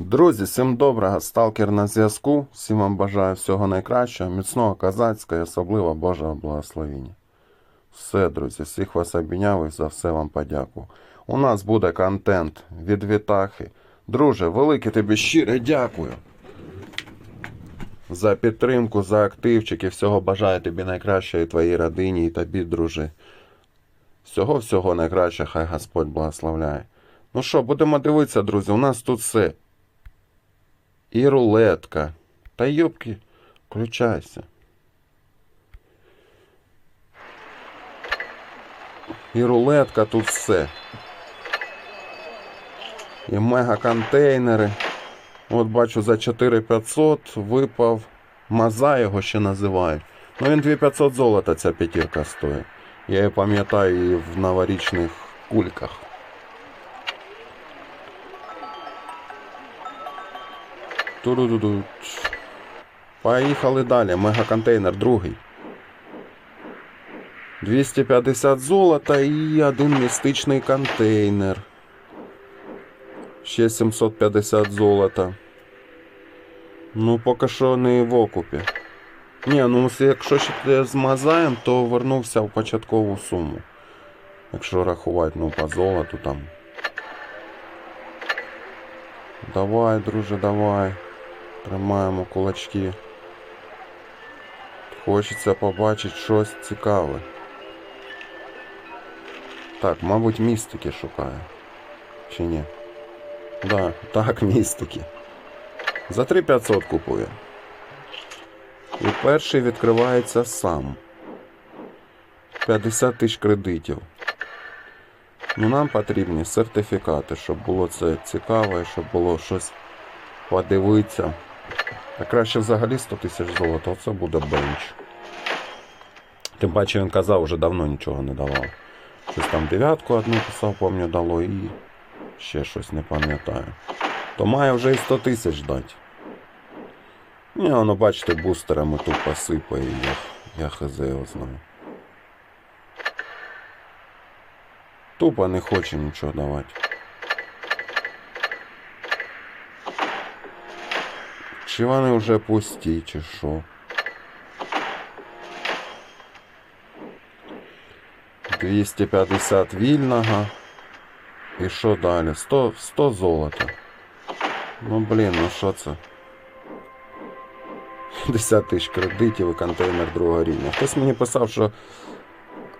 Друзі, всім доброго, сталкер на зв'язку. Всім вам бажаю всього найкращого, міцного козацького і особливо Божого благословення. Все, друзі, всіх вас обійняв і за все вам подякую. У нас буде контент від Вітахи. Друже, велике тобі щире дякую. За підтримку, за активчик і всього бажаю тобі найкращого і твоїй родині, і тобі, друже. Всього-всього найкраще, хай Господь благословляє. Ну що, будемо дивитися, друзі, у нас тут все. І рулетка. Та йопки, включайся. І рулетка тут все. І мега-контейнери. От бачу за 4500 випав. Маза його ще називають. Ну він 2500 золота ця п'ятірка стоїть. Я її пам'ятаю і в новорічних кульках. Туру-ду-ду. Поїхали далі. Мегаконтейнер другий. 250 золота і один містичний контейнер. Ще 750 золота. Ну, поки що не в окупі. Ні, ну якщо ще з то вернувся в початкову суму. Якщо рахувати, ну, по золоту там. Давай, друже, давай. Тримаємо кулачки. Хочеться побачити щось цікаве. Так, мабуть, містики шукаю. Чи ні? Да, так, містики. За 3500 купую. І перший відкривається сам. 50 тисяч кредитів. Ну, нам потрібні сертифікати, щоб було це цікаво, щоб було щось подивитися. А краще взагалі 100 тисяч золота, оце буде бенч. Тим паче він казав, вже давно нічого не давав. Щось там дев'ятку одну писав, помню, дало і ще щось не пам'ятаю. То має вже і 100 тисяч дати. Ні, воно, бачите, бустерами тут посипає, я, я хз його знаю. Тупо не хоче нічого давати. Чи вони вже пусті, чи що? Двісті п'ятдесят вільного. І що далі? 100, 100 золота. Ну блін, ну що це? 50 тисяч кредитів і контейнер другого рівня. Хтось мені писав, що.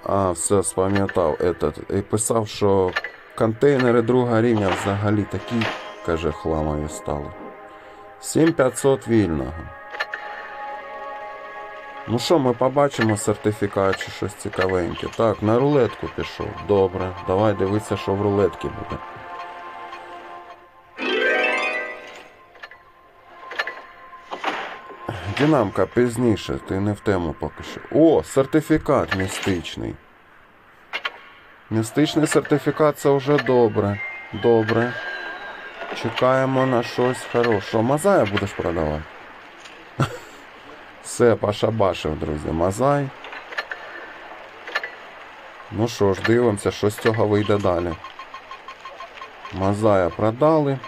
А, все, спам'ятав этот. І писав, що контейнери другого рівня взагалі такі, каже, хламові стали. 7500 вільного. Ну що, ми побачимо сертифікат чи щось цікавеньке. Так, на рулетку пішов. Добре. Давай дивитися, що в рулетці буде. Динамка пізніше, ти не в тему поки що. О, сертифікат містичний. Містичний сертифікат це вже добре. Добре. Чекаємо на щось хорошого. Мазая будеш продавати? Все, пошабашив, друзі. Мазай. Ну що ж, дивимося, що з цього вийде далі. Мазая продали.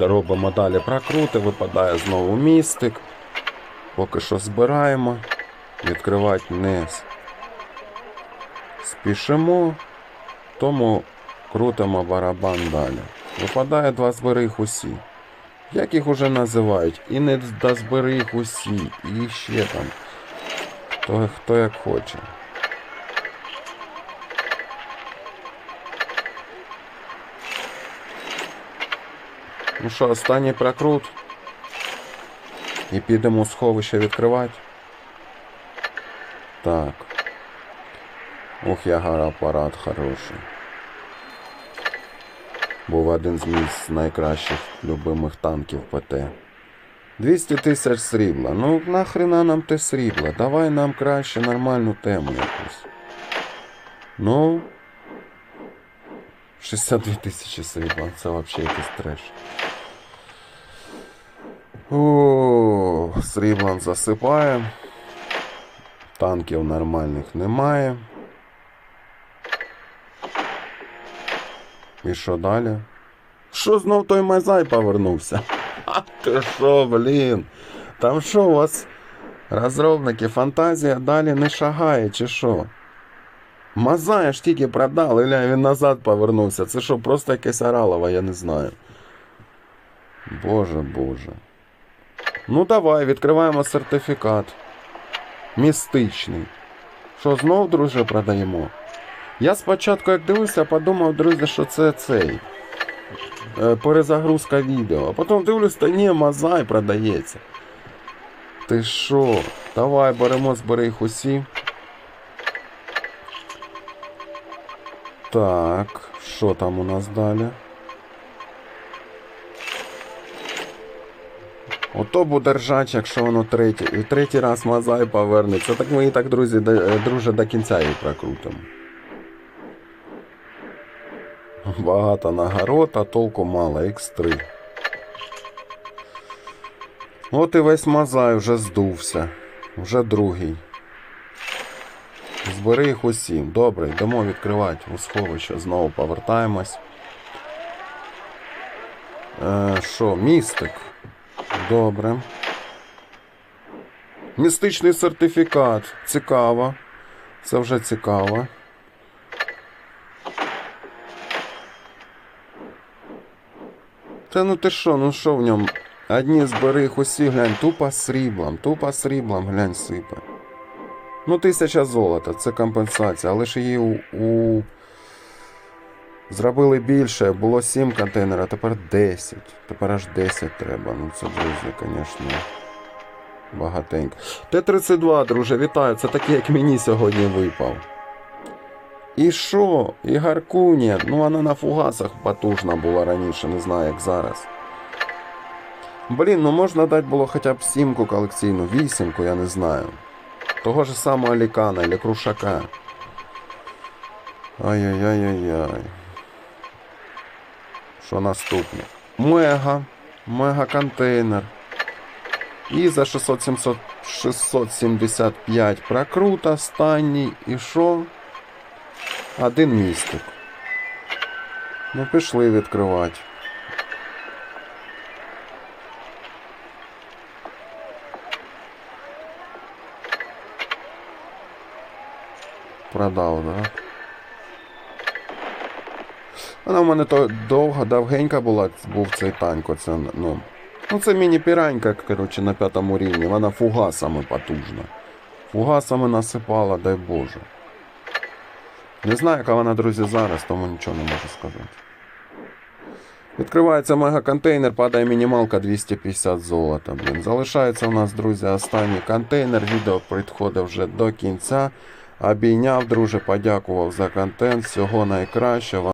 Робимо далі прокрути, випадає знову містик. Поки що збираємо. Відкривати не спішимо, тому крутимо барабан далі. Випадає два зберіг усі. Як їх уже називають? І не зберіг усі, і ще там. Хто, хто як хоче. Ну що, останній прокрут. І підемо сховище відкривати. Так. Ох, ягар апарат хороший. Був один з місць найкращих любимих танків ПТ. 200 тисяч срібла. Ну нахрена нам те срібла? Давай нам краще нормальну тему якусь. Ну. 62 тисячі срібла. Це взагалі якийсь треш. О, сріблан засипає. Танків нормальних немає. І що далі? Що знов той Мазай повернувся? А ти що, блін? Там що у вас розробники, фантазія далі не шагає, чи що? Мазая ж тільки продали, ля, він назад повернувся. Це що, просто якесь оралово, я не знаю. Боже, боже. Ну давай, відкриваємо сертифікат. Містичний. Що, знов, друже, продаємо? Я спочатку, як дивився, подумав, друзі, що це цей. е, Перезагрузка відео. А потім дивлюсь, та ні, мазай продається. Ти що? Давай беремо, збери їх усі. Так, що там у нас далі? Ото буде ржач, якщо воно третій. Третій раз мазай повернеться. Так ми і так, друзі, е, друже, до кінця її прокрутимо. Багато нагород, а толку мало, X3. От і весь мазай вже здувся. Вже другий. Збери їх усім. Добре, йдемо відкривати у сховище. Знову повертаємось. Е, містик? Добре. Містичний сертифікат. Цікаво. Це вже цікаво. Та ну ти що, ну що в ньому? Одні збери їх усі, глянь, тупо сріблом, тупо сріблом, глянь, сипе. Ну, тисяча золота, це компенсація, але ж її у, у... зробили більше, було 7 контейнерів, а тепер 10. Тепер аж 10 треба. Ну це, друзі, звісно, багатенько. Т-32, друже, вітаю, це такий, як мені сьогодні випав. І що? І Гаркунія, ну вона на фугасах потужна була раніше, не знаю, як зараз. Блін, ну можна дати було хоча б сімку колекційну, вісімку, я не знаю. Того ж самого Лікана или Крушака. Ай-яй-яй-яй-яй. Що наступне? Мега. Мега контейнер. І за 600 700 675 прокрут останній. І що? Один містик. Ну, пішли відкривати. Продав, да? Вона в мене то довго, довгенька була, був цей танк. Оце, ну, ну це міні-піранька, коротше, на п'ятому рівні. Вона фугасами потужна. Фугасами насипала, дай Боже. Не знаю, яка вона, друзі, зараз, тому нічого не можу сказати. Відкривається мегаконтейнер, падає мінімалка 250 золота. Блін. Залишається у нас, друзі, останній контейнер. Відео підходить вже до кінця. Обійняв, друже, подякував за контент. Всього найкращого.